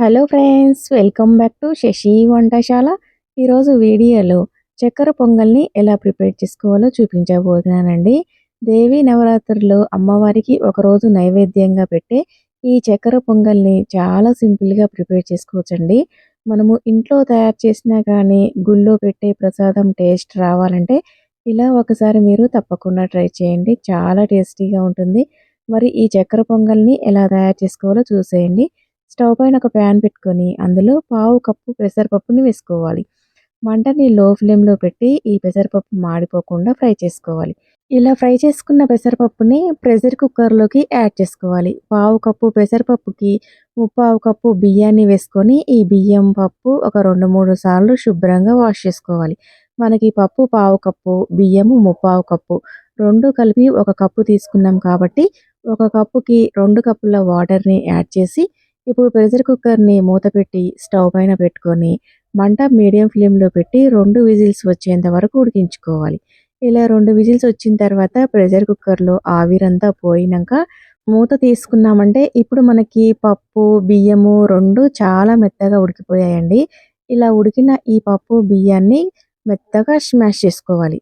Hello friends welcome back to Shashi వంటశాల. ఈరోజు వీడియోలో చక్కెర పొంగల్ని ఎలా ప్రిపేర్ చేసుకోవాలో చూపించబోతున్నానండి. దేవి నవరాత్రుల్లో అమ్మవారికి ఒకరోజు నైవేద్యంగా పెట్టే ఈ చక్కెర పొంగల్ని చాలా సింపుల్గా ప్రిపేర్ చేసుకోవచ్చండి. మనము ఇంట్లో తయారు చేసినా కానీ గుళ్ళో పెట్టే ప్రసాదం టేస్ట్ రావాలంటే ఇలా ఒకసారి మీరు తప్పకుండా ట్రై చేయండి. చాలా టేస్టీగా ఉంటుంది. మరి ఈ చక్కెర పొంగల్ని ఎలా తయారు చేసుకోవాలో చూసేయండి. స్టవ్ పైన ఒక ప్యాన్ పెట్టుకొని అందులో పావు కప్పు పెసరపప్పుని వేసుకోవాలి. మంటని లో ఫ్లేమ్లో పెట్టి ఈ పెసరపప్పు మాడిపోకుండా ఫ్రై చేసుకోవాలి. ఇలా ఫ్రై చేసుకున్న పెసరపప్పుని ప్రెషర్ కుక్కర్లోకి యాడ్ చేసుకోవాలి. పావు కప్పు పెసరపప్పుకి ముప్పావు కప్పు బియ్యాన్ని వేసుకొని ఈ బియ్యం పప్పు ఒక రెండు మూడు సార్లు శుభ్రంగా వాష్ చేసుకోవాలి. మనకి పప్పు పావు కప్పు బియ్యము ముప్పావు కప్పు. రెండు కలిపి ఒక కప్పు తీసుకున్నాం కాబట్టి ఒక కప్పుకి రెండు కప్పుల వాటర్ని యాడ్ చేసి ఇప్పుడు ప్రెషర్ కుక్కర్ని మూత పెట్టి స్టవ్ పైన పెట్టుకొని మంట మీడియం ఫ్లేమ్లో పెట్టి రెండు విజిల్స్ వచ్చేంత వరకు ఉడికించుకోవాలి. ఇలా రెండు విజిల్స్ వచ్చిన తర్వాత ప్రెషర్ కుక్కర్లో ఆవిరంతా పోయినాక మూత తీసుకున్నామంటే ఇప్పుడు మనకి పప్పు బియ్యము రెండు చాలా మెత్తగా ఉడికిపోయాయండి. ఇలా ఉడికిన ఈ పప్పు బియ్యాన్ని మెత్తగా స్మాష్ చేసుకోవాలి.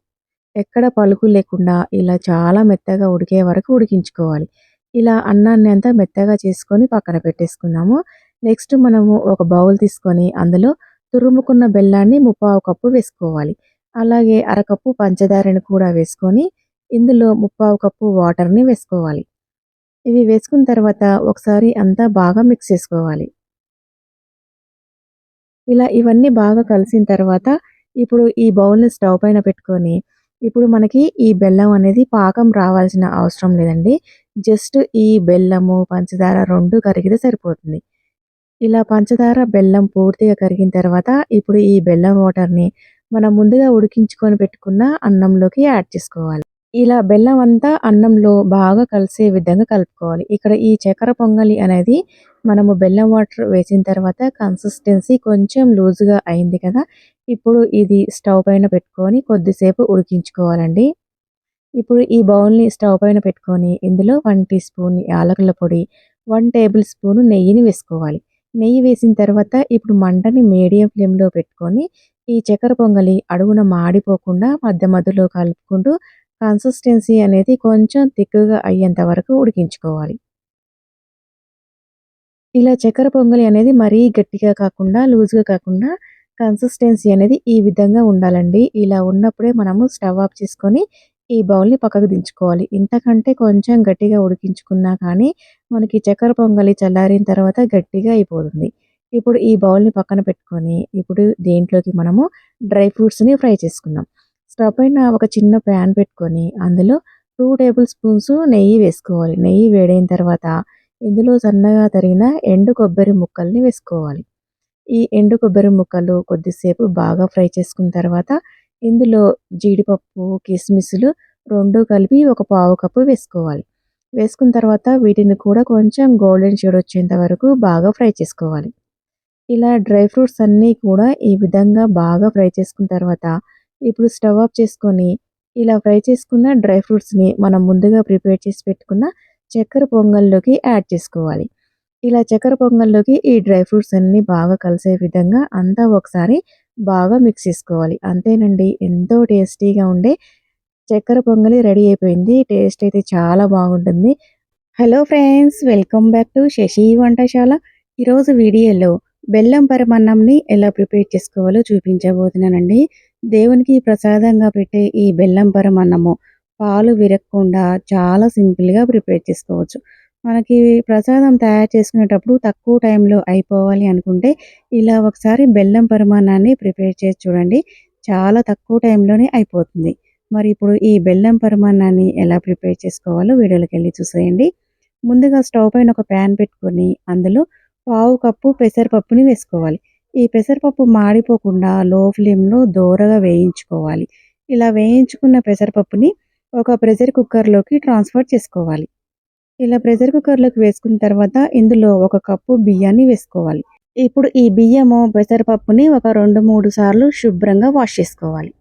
ఎక్కడ పలుకు లేకుండా ఇలా చాలా మెత్తగా ఉడికే వరకు ఉడికించుకోవాలి. ఇలా అన్నాన్ని అంతా మెత్తగా చేసుకొని పక్కన పెట్టేసుకున్నాము. నెక్స్ట్ మనము ఒక బౌల్ తీసుకొని అందులో తురుముకున్న బెల్లాన్ని ముప్పావు కప్పు వేసుకోవాలి. అలాగే అరకప్పు పంచదారని కూడా వేసుకొని ఇందులో ముప్పావు కప్పు వాటర్ని వేసుకోవాలి. ఇవి వేసుకున్న తర్వాత ఒకసారి అంతా బాగా మిక్స్ చేసుకోవాలి. ఇలా ఇవన్నీ బాగా కలిసిన తర్వాత ఇప్పుడు ఈ బౌల్ని స్టవ్ పైన పెట్టుకొని ఇప్పుడు మనకి ఈ బెల్లం అనేది పాకం రావాల్సిన అవసరం లేదండి. జస్ట్ ఈ బెల్లము పంచదార రెండు కరిగితే సరిపోతుంది. ఇలా పంచదార బెల్లం పూర్తిగా కరిగిన తర్వాత ఇప్పుడు ఈ బెల్లం వాటర్ని మనం ముందుగా ఉడికించుకొని పెట్టుకున్న అన్నంలోకి యాడ్ చేసుకోవాలి. ఇలా బెల్లం అంతా అన్నంలో బాగా కలిసే విధంగా కలుపుకోవాలి. ఇక్కడ ఈ చక్కెర పొంగలి అనేది మనము బెల్లం వాటర్ వేసిన తర్వాత కన్సిస్టెన్సీ కొంచెం లూజ్గా అయింది కదా ఇప్పుడు ఇది స్టవ్ పైన పెట్టుకొని కొద్దిసేపు ఉడికించుకోవాలండి. ఇప్పుడు ఈ బౌల్ని స్టవ్ పైన పెట్టుకొని ఇందులో వన్ టీ స్పూన్ యాలకుల పొడి వన్ టేబుల్ స్పూన్ నెయ్యిని వేసుకోవాలి. నెయ్యి వేసిన తర్వాత ఇప్పుడు మంటని మీడియం ఫ్లేమ్లో పెట్టుకొని ఈ చక్కెర పొంగలి అడుగున మాడిపోకుండా మధ్య మధ్యలో కలుపుకుంటూ కన్సిస్టెన్సీ అనేది కొంచెం తిక్కుగా అయ్యేంత వరకు ఉడికించుకోవాలి. ఇలా చక్కెర పొంగలి అనేది మరీ గట్టిగా కాకుండా లూజ్గా కాకుండా కన్సిస్టెన్సీ అనేది ఈ విధంగా ఉండాలండి. ఇలా ఉన్నప్పుడే మనము స్టవ్ ఆఫ్ చేసుకొని ఈ బౌల్ని పక్కకు దించుకోవాలి. ఇంతకంటే కొంచెం గట్టిగా ఉడికించుకున్నా కానీ మనకి చక్కెర పొంగలి చల్లారిన తర్వాత గట్టిగా అయిపోతుంది. ఇప్పుడు ఈ బౌల్ని పక్కన పెట్టుకొని ఇప్పుడు దీంట్లోకి మనము డ్రై ఫ్రూట్స్ని ఫ్రై చేసుకుందాం. స్టవ్ పైన ఒక చిన్న ప్యాన్ పెట్టుకొని అందులో టూ టేబుల్ స్పూన్స్ నెయ్యి వేసుకోవాలి. నెయ్యి వేడైన తర్వాత ఇందులో సన్నగా తరిగిన ఎండు కొబ్బరి ముక్కల్ని వేసుకోవాలి. ఈ ఎండు కొబ్బరి ముక్కలు కొద్దిసేపు బాగా ఫ్రై చేసుకున్న తర్వాత ఇందులో జీడిపప్పు కిస్మిస్లు రెండు కలిపి ఒక పావు కప్పు వేసుకోవాలి. వేసుకున్న తర్వాత వీటిని కూడా కొంచెం గోల్డెన్ షేడ్ వచ్చేంత వరకు బాగా ఫ్రై చేసుకోవాలి. ఇలా డ్రై ఫ్రూట్స్ అన్నీ కూడా ఈ విధంగా బాగా ఫ్రై చేసుకున్న తర్వాత ఇప్పుడు స్టవ్ ఆఫ్ చేసుకొని ఇలా ఫ్రై చేసుకున్న డ్రై ఫ్రూట్స్ని మనం ముందుగా ప్రిపేర్ చేసి పెట్టుకున్న చక్కెర పొంగల్లోకి యాడ్ చేసుకోవాలి. ఇలా చక్కెర పొంగల్లోకి ఈ డ్రై ఫ్రూట్స్ అన్నీ బాగా కలిసే విధంగా అంతా ఒకసారి బాగా మిక్స్ చేసుకోవాలి. అంతేనండి ఎంతో టేస్టీగా ఉండే చక్కెర పొంగలి రెడీ అయిపోయింది. టేస్ట్ అయితే చాలా బాగుంటుంది. Hello friends welcome back to Shashi వంటశాల. ఈరోజు వీడియోలో బెల్లం పరమన్నంని ఎలా ప్రిపేర్ చేసుకోవాలో చూపించబోతున్నానండి. దేవునికి ప్రసాదంగా పెట్టే ఈ బెల్లం పరమన్నము పాలు విరగకుండా చాలా సింపుల్గా ప్రిపేర్ చేసుకోవచ్చు. మనకి ప్రసాదం తయారు చేసుకునేటప్పుడు తక్కువ టైంలో అయిపోవాలి అనుకుంటే ఇలా ఒకసారి బెల్లం పరిమాణాన్ని ప్రిపేర్ చేసి చూడండి. చాలా తక్కువ టైంలోనే అయిపోతుంది. మరి ఇప్పుడు ఈ బెల్లం పరిమాణాన్ని ఎలా ప్రిపేర్ చేసుకోవాలో వీడియోలోకి వెళ్ళి చూసేయండి. ముందుగా స్టవ్ పైన ఒక ప్యాన్ పెట్టుకొని అందులో పావు కప్పు పెసరపప్పుని వేసుకోవాలి. ఈ పెసరపప్పు మాడిపోకుండా లో ఫ్లేమ్లో దోరగా వేయించుకోవాలి. ఇలా వేయించుకున్న పెసరపప్పుని ఒక ప్రెషర్ కుక్కర్లోకి ట్రాన్స్ఫర్ చేసుకోవాలి. ఇలా ప్రెషర్ కుక్కర్లోకి వేసుకున్న తర్వాత ఇందులో ఒక కప్పు బియ్యాన్ని వేసుకోవాలి. ఇప్పుడు ఈ బియ్యము పెసరపప్పుని ఒక రెండు మూడు సార్లు శుభ్రంగా వాష్ చేసుకోవాలి.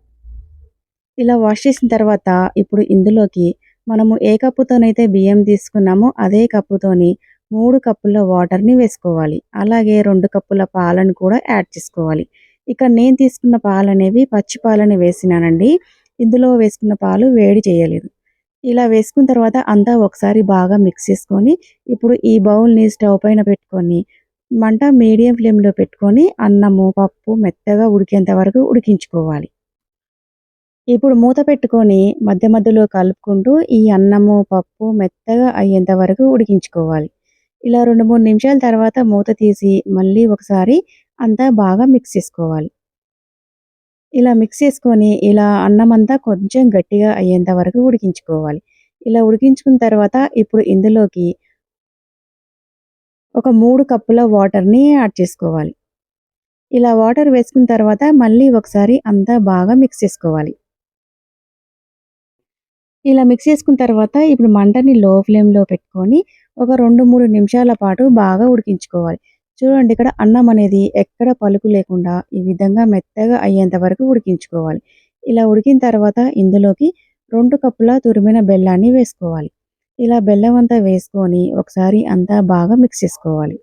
ఇలా వాష్ చేసిన తర్వాత ఇప్పుడు ఇందులోకి మనము ఏ కప్పుతోనైతే బియ్యం తీసుకున్నామో అదే కప్పుతోని మూడు కప్పుల వాటర్ని వేసుకోవాలి. అలాగే రెండు కప్పుల పాలను కూడా యాడ్ చేసుకోవాలి. ఇక్కడ నేను తీసుకున్న పాలు అనేవి పచ్చి పాలని వేసినానండి. ఇందులో వేసుకున్న పాలు వేడి చేయలేదు. ఇలా వేసుకున్న తర్వాత అంతా ఒకసారి బాగా మిక్స్ చేసుకొని ఇప్పుడు ఈ బౌల్ని స్టవ్ పైన పెట్టుకొని మంట మీడియం ఫ్లేమ్లో పెట్టుకొని అన్నము పప్పు మెత్తగా ఉడికేంత వరకు ఉడికించుకోవాలి. ఇప్పుడు మూత పెట్టుకొని మధ్య మధ్యలో కలుపుకుంటూ ఈ అన్నము పప్పు మెత్తగా అయ్యేంత వరకు ఉడికించుకోవాలి. ఇలా రెండు మూడు నిమిషాల తర్వాత మూత తీసి మళ్ళీ ఒకసారి అంతా బాగా మిక్స్ చేసుకోవాలి. ఇలా మిక్స్ చేసుకొని ఇలా అన్నం అంతా కొంచెం గట్టిగా అయ్యేంత వరకు ఉడికించుకోవాలి. ఇలా ఉడికించుకున్న తర్వాత ఇప్పుడు ఇందులోకి ఒక మూడు కప్పుల వాటర్ని యాడ్ చేసుకోవాలి. ఇలా వాటర్ వేసుకున్న తర్వాత మళ్ళీ ఒకసారి అంతా బాగా మిక్స్ చేసుకోవాలి. ఇలా మిక్స్ చేసుకున్న తర్వాత ఇప్పుడు మంటని లో ఫ్లేమ్లో పెట్టుకొని ఒక రెండు మూడు నిమిషాల పాటు బాగా ఉడికించుకోవాలి. చూడండి ఇక్కడ అన్నం అనేది ఎక్కడ పలుకు లేకుండా ఈ విధంగా మెత్తగా అయ్యేంత వరకు ఉడికించుకోవాలి. ఇలా ఉడికిన తర్వాత ఇందులోకి రెండు కప్పుల తురిమిన బెల్లాన్ని వేసుకోవాలి. ఇలా బెల్లం అంతా వేసుకొని ఒకసారి అంతా బాగా మిక్స్ చేసుకోవాలి.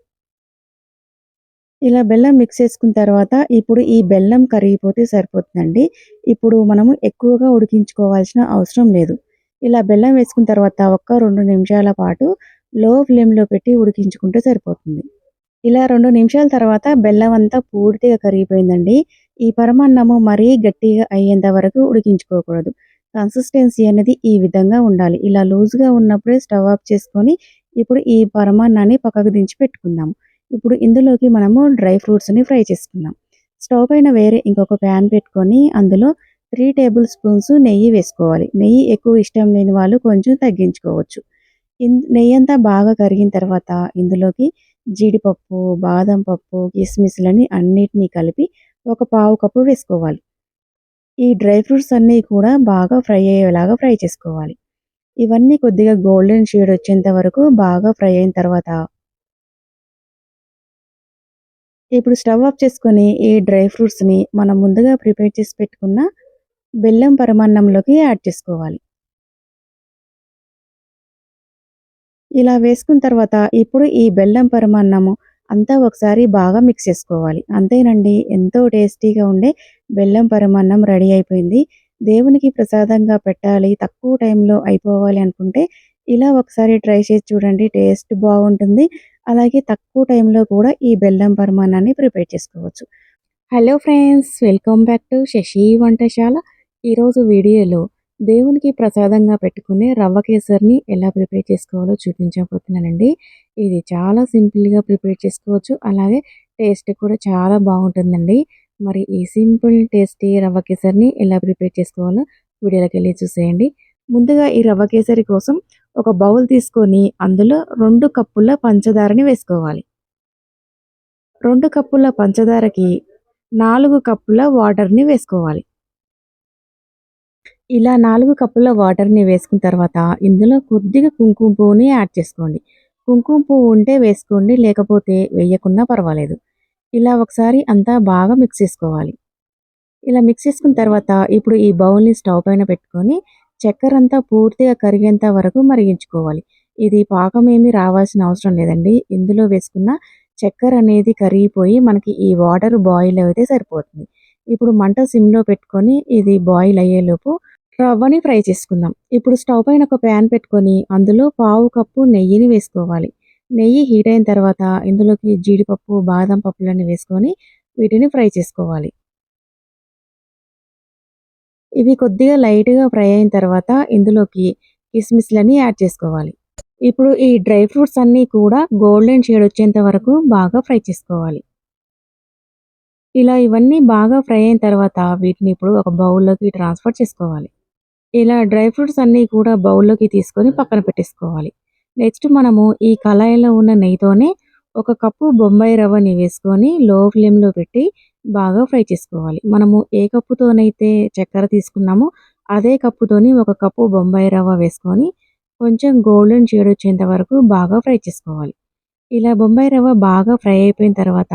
ఇలా బెల్లం మిక్స్ చేసుకున్న తర్వాత ఇప్పుడు ఈ బెల్లం కరిగిపోతే సరిపోతుందండి. ఇప్పుడు మనము ఎక్కువగా ఉడికించుకోవాల్సిన అవసరం లేదు. ఇలా బెల్లం వేసుకున్న తర్వాత ఒక్క రెండు నిమిషాల పాటు లో ఫ్లేమ్లో పెట్టి ఉడికించుకుంటే సరిపోతుంది. ఇలా రెండు నిమిషాల తర్వాత బెల్లం అంతా పూర్తిగా కరిగిపోయిందండి. ఈ పరమాన్నము మరీ గట్టిగా అయ్యేంత వరకు ఉడికించుకోకూడదు. కన్సిస్టెన్సీ అనేది ఈ విధంగా ఉండాలి. ఇలా లూజ్గా ఉన్నప్పుడే స్టవ్ ఆఫ్ చేసుకొని ఇప్పుడు ఈ పరమాన్నాన్ని పక్కకు దించి పెట్టుకుందాం. ఇప్పుడు ఇందులోకి మనము డ్రై ఫ్రూట్స్ని ఫ్రై చేసుకుందాం. స్టవ్ పైన వేరే ఇంకొక ప్యాన్ పెట్టుకొని అందులో త్రీ టేబుల్ స్పూన్స్ నెయ్యి వేసుకోవాలి. నెయ్యి ఎక్కువ ఇష్టం లేని వాళ్ళు కొంచెం తగ్గించుకోవచ్చు. నెయ్యి అంతా బాగా కరిగిన తర్వాత ఇందులోకి జీడిపప్పు బాదం పప్పు కిస్మిస్లని అన్నిటినీ కలిపి ఒక పావు కప్పు వేసుకోవాలి. ఈ డ్రై ఫ్రూట్స్ అన్నీ కూడా బాగా ఫ్రై అయ్యేలాగా ఫ్రై చేసుకోవాలి. ఇవన్నీ కొద్దిగా గోల్డెన్ షేడ్ వచ్చేంత వరకు బాగా ఫ్రై అయిన తర్వాత ఇప్పుడు స్టవ్ ఆఫ్ చేసుకొని ఈ డ్రై ఫ్రూట్స్ని మనం ముందుగా ప్రిపేర్ చేసి పెట్టుకున్న బెల్లం పరమాన్నంలోకి యాడ్ చేసుకోవాలి. ఇలా వేసుకున్న తర్వాత ఇప్పుడు ఈ బెల్లం పరమాన్నము అంతా ఒకసారి బాగా మిక్స్ చేసుకోవాలి. అంతేనండి ఎంతో టేస్టీగా ఉండే బెల్లం పరమాన్నం రెడీ అయిపోయింది. దేవునికి ప్రసాదంగా పెట్టాలి తక్కువ టైంలో అయిపోవాలి అనుకుంటే ఇలా ఒకసారి ట్రై చేసి చూడండి టేస్ట్ బాగుంటుంది. అలాగే తక్కువ టైంలో కూడా ఈ బెల్లం పరమాన్నాన్ని ప్రిపేర్ చేసుకోవచ్చు. Hello friends welcome back to Shashi వంటశాల. ఈరోజు వీడియోలో దేవునికి ప్రసాదంగా పెట్టుకునే రవ్వ కేసరిని ఎలా ప్రిపేర్ చేసుకోవాలో చూపించబోతున్నానండి. ఇది చాలా సింపుల్గా ప్రిపేర్ చేసుకోవచ్చు. అలాగే టేస్ట్ కూడా చాలా బాగుంటుందండి. మరి ఈ సింపుల్ టేస్టీ రవ్వ కేసరిని ఎలా ప్రిపేర్ చేసుకోవాలో వీడియోలోకి వెళ్ళి చూసేయండి. ముందుగా ఈ రవ్వ కేసరి కోసం ఒక బౌల్ తీసుకొని అందులో రెండు కప్పుల పంచదారని వేసుకోవాలి. రెండు కప్పుల పంచదారకి నాలుగు కప్పుల వాటర్ని వేసుకోవాలి. ఇలా నాలుగు కప్పుల వాటర్ని వేసుకున్న తర్వాత ఇందులో కొద్దిగా కుంకుమ పువ్వుని యాడ్ చేసుకోండి. కుంకుమ పువ్వు ఉంటే వేసుకోండి లేకపోతే వేయకున్నా పర్వాలేదు. ఇలా ఒకసారి అంతా బాగా మిక్స్ చేసుకోవాలి. ఇలా మిక్స్ చేసుకున్న తర్వాత ఇప్పుడు ఈ బౌల్ని స్టవ్ పైన పెట్టుకొని చక్కెర అంతా పూర్తిగా కరిగేంత వరకు మరిగించుకోవాలి. ఇది పాకం ఏమీ రావాల్సిన అవసరం లేదండి. ఇందులో వేసుకున్న చక్కెర అనేది కరిగిపోయి మనకి ఈ వాటర్ బాయిల్ అయితే సరిపోతుంది. ఇప్పుడు మంట సిమ్లో పెట్టుకొని ఇది బాయిల్ అయ్యేలోపు రవ్వని ఫ్రై చేసుకుందాం. ఇప్పుడు స్టవ్ పైన ఒక ప్యాన్ పెట్టుకొని అందులో పావు కప్పు నెయ్యిని వేసుకోవాలి. నెయ్యి హీట్ అయిన తర్వాత ఇందులోకి జీడిపప్పు బాదం పప్పులన్నీ వేసుకొని వీటిని ఫ్రై చేసుకోవాలి. ఇవి కొద్దిగా లైట్గా ఫ్రై అయిన తర్వాత ఇందులోకి కిస్మిస్లని యాడ్ చేసుకోవాలి. ఇప్పుడు ఈ డ్రై ఫ్రూట్స్ అన్నీ కూడా గోల్డెన్ షేడ్ వచ్చేంత వరకు బాగా ఫ్రై చేసుకోవాలి. ఇలా ఇవన్నీ బాగా ఫ్రై అయిన తర్వాత వీటిని ఇప్పుడు ఒక బౌల్లోకి ట్రాన్స్ఫర్ చేసుకోవాలి. ఇలా డ్రై ఫ్రూట్స్ అన్నీ కూడా బౌల్లోకి తీసుకొని పక్కన పెట్టేసుకోవాలి. నెక్స్ట్ మనము ఈ కళాయిలో ఉన్న నెయ్యితోనే ఒక కప్పు బొంబాయి రవ్వని వేసుకొని లో ఫ్లేమ్లో పెట్టి బాగా ఫ్రై చేసుకోవాలి. మనము ఏ కప్పుతోనైతే చక్కెర తీసుకున్నామో అదే కప్పుతోని ఒక కప్పు బొంబాయి రవ్వ వేసుకొని కొంచెం గోల్డెన్ షేడ్ వచ్చేంత వరకు బాగా ఫ్రై చేసుకోవాలి. ఇలా బొంబాయి రవ్వ బాగా ఫ్రై అయిపోయిన తర్వాత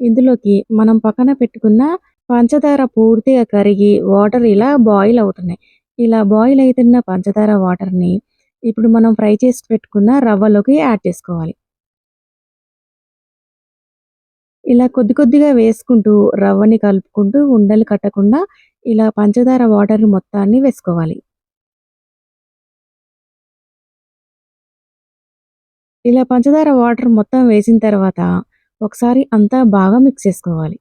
ఇందులోకి మనం పక్కన పెట్టుకున్న పంచదార పూర్తిగా కరిగి వాటర్ ఇలా బాయిల్ అవుతున్నాయి. ఇలా బాయిల్ అవుతున్న పంచదార వాటర్ని ఇప్పుడు మనం ఫ్రై చేసి పెట్టుకున్న రవ్వలోకి యాడ్ చేసుకోవాలి. ఇలా కొద్ది కొద్దిగా వేసుకుంటూ రవ్వని కలుపుకుంటూ ఉండలు కట్టకుండా ఇలా పంచదార వాటర్ మొత్తాన్ని వేసుకోవాలి. ఇలా పంచదార వాటర్ మొత్తం వేసిన తర్వాత ఒకసారి అంతా బాగా మిక్స్ చేసుకోవాలి.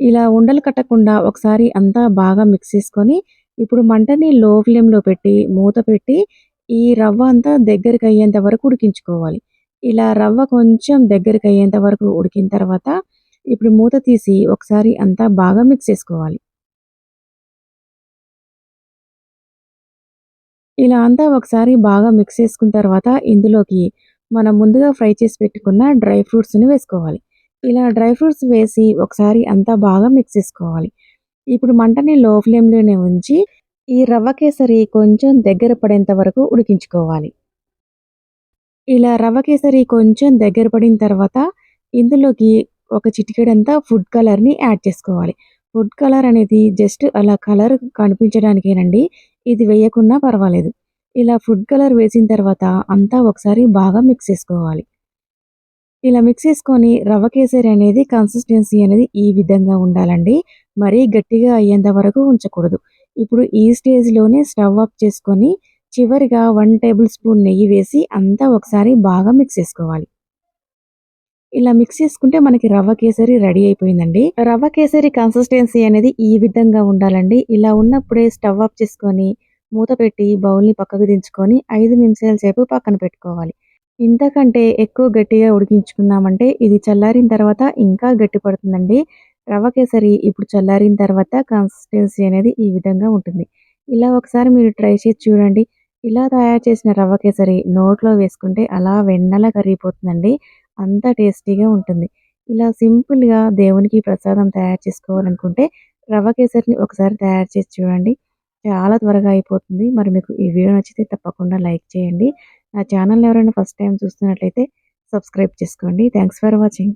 ఇలా ఉండలు కట్టకుండా ఒకసారి అంతా బాగా మిక్స్ చేసుకొని, ఇప్పుడు మంటని లో ఫ్లేమ్‌లో పెట్టి, మూత పెట్టి, ఈ రవ్వ అంతా దగ్గరికి అయ్యేంత వరకు ఉడికించుకోవాలి. ఇలా రవ్వ కొంచెం దగ్గరికి అయ్యేంత వరకు ఉడికిన తర్వాత, ఇప్పుడు మూత తీసి ఒకసారి అంతా బాగా మిక్స్ చేసుకోవాలి. ఇలా అంతా ఒకసారి బాగా మిక్స్ చేసుకున్న తర్వాత, ఇందులోకి మనం ముందుగా ఫ్రై చేసి పెట్టుకున్న డ్రై ఫ్రూట్స్‌ని వేసుకోవాలి. ఇలా డ్రై ఫ్రూట్స్ వేసి ఒకసారి అంతా బాగా మిక్స్ చేసుకోవాలి. ఇప్పుడు మంటని లో ఫ్లేమ్‌లోనే ఉంచి, ఈ రవ్వ కేసరి కొంచెం దగ్గర పడేంత వరకు ఉడికించుకోవాలి. ఇలా రవ్వ కేసరి కొంచెం దగ్గర పడిన తర్వాత, ఇందులోకి ఒక చిటికెడంతా ఫుడ్ కలర్‌ని యాడ్ చేసుకోవాలి. ఫుడ్ కలర్ అనేది జస్ట్ అలా కలర్ కనిపించడానికేనండి. ఇది వేయకున్నా పర్వాలేదు. ఇలా ఫుడ్ కలర్ వేసిన తర్వాత అంతా ఒకసారి బాగా మిక్స్ చేసుకోవాలి. ఇలా మిక్స్ చేసుకొని రవ్వ కేసరి అనేది కన్సిస్టెన్సీ అనేది ఈ విధంగా ఉండాలండి. మరీ గట్టిగా అయ్యేంత వరకు ఉంచకూడదు. ఇప్పుడు ఈ స్టేజ్‌లోనే స్టవ్ ఆఫ్ చేసుకొని చివరిగా వన్ టేబుల్ స్పూన్ నెయ్యి వేసి అంతా ఒకసారి బాగా మిక్స్ చేసుకోవాలి. ఇలా మిక్స్ చేసుకుంటే మనకి రవ్వ కేసరి రెడీ అయిపోయిందండి. రవ్వ కేసరి కన్సిస్టెన్సీ అనేది ఈ విధంగా ఉండాలండి. ఇలా ఉన్నప్పుడే స్టవ్ ఆఫ్ చేసుకొని, మూత పెట్టి బౌల్‌ని పక్కకు దించుకొని ఐదు నిమిషాల సేపు పక్కన పెట్టుకోవాలి. ఇంతకంటే ఎక్కువ గట్టిగా ఉడికించుకున్నామంటే ఇది చల్లారిన తర్వాత ఇంకా గట్టి పడుతుందండి. రవ్వ కేసరి ఇప్పుడు చల్లారిన తర్వాత కన్సిస్టెన్సీ అనేది ఈ విధంగా ఉంటుంది. ఇలా ఒకసారి మీరు ట్రై చేసి చూడండి. ఇలా తయారు చేసిన రవ్వ కేసరి నోట్లో వేసుకుంటే అలా వెన్నలా కరిగిపోతుందండి. అంత టేస్టీగా ఉంటుంది. ఇలా సింపుల్‌గా దేవునికి ప్రసాదం తయారు చేసుకోవాలనుకుంటే రవ్వ కేసరిని ఒకసారి తయారు చేసి చూడండి. చాలా త్వరగా అయిపోతుంది. మరి మీకు ఈ వీడియో నచ్చితే తప్పకుండా లైక్ చేయండి. నా ఛానల్ ఎవరైనా ఫస్ట్ టైం చూస్తున్నట్లయితే సబ్స్క్రైబ్ చేసుకోండి. Thanks for watching.